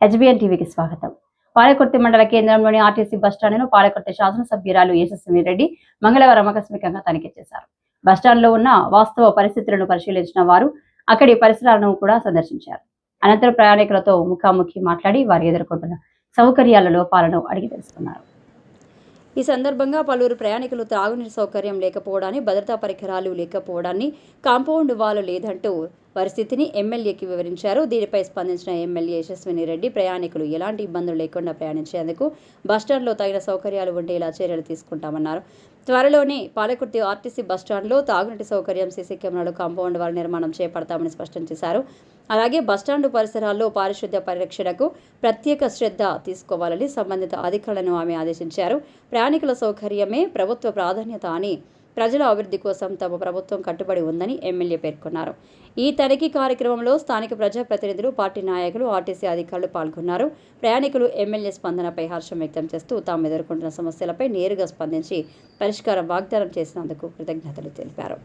HBN టీవీకి స్వాగతం. పాలకుర్తి మండల కేంద్రంలోని ఆర్టీసీ బస్టాండ్ను పాలకుర్తి శాసనసభ్యురాలు యశస్విని రెడ్డి మంగళవారం ఆకస్మికంగా తనిఖీ చేశారు. బస్టాండ్లో ఉన్న వాస్తవ పరిస్థితులను పరిశీలించిన వారు అక్కడి పరిసరాలను కూడా సందర్శించారు. అనంతరం ప్రయాణికులతో ముఖాముఖి మాట్లాడి వారు ఎదుర్కొంటున్న సౌకర్యాల లోపాలను అడిగి తెలుసుకున్నారు. ఈ సందర్భంగా పలువురు ప్రయాణికులు త్రాగునీరు సౌకర్యం లేకపోవడాన్ని భద్రతా పరికరాలు లేకపోవడాన్ని కాంపౌండ్ వాళ్ళు లేదంటూ పరిస్థితిని ఎమ్మెల్యేకి వివరించారు. దీనిపై స్పందించిన ఎమ్మెల్యే యశస్విని రెడ్డి ప్రయాణికులు ఎలాంటి ఇబ్బందులు లేకుండా ప్రయాణించేందుకు బస్టాండ్లో తగిన సౌకర్యాలు ఉండేలా చర్యలు తీసుకుంటామన్నారు. త్వరలోనే పాలకుర్తి ఆర్టీసీ బస్టాండ్లో తాగునీటి సౌకర్యం సీసీ కెమెరాలు కాంపౌండ్ వాల్ నిర్మాణం చేపడతామని స్పష్టం చేశారు. అలాగే బస్టాండు పరిసరాల్లో పారిశుద్ధ్య పరిరక్షణకు ప్రత్యేక శ్రద్ధ తీసుకోవాలని సంబంధిత అధికారులను ఆమె ఆదేశించారు. ప్రయాణికుల సౌకర్యమే ప్రభుత్వ ప్రాధాన్యత అని ప్రజల అభివృద్ధి కోసం తమ ప్రభుత్వం కట్టుబడి ఉందని ఎమ్మెల్యే పేర్కొన్నారు. ఈ తనిఖీ కార్యక్రమంలో స్థానిక ప్రజాప్రతినిధులు పార్టీ నాయకులు ఆర్టీసీ అధికారులు పాల్గొన్నారు. ప్రయాణికులు ఎమ్మెల్యే స్పందనపై హర్షం వ్యక్తం చేస్తూ తాము ఎదుర్కొంటున్న సమస్యలపై నేరుగా స్పందించి పరిష్కారం వాగ్దానం చేసినందుకు కృతజ్ఞతలు తెలిపారు.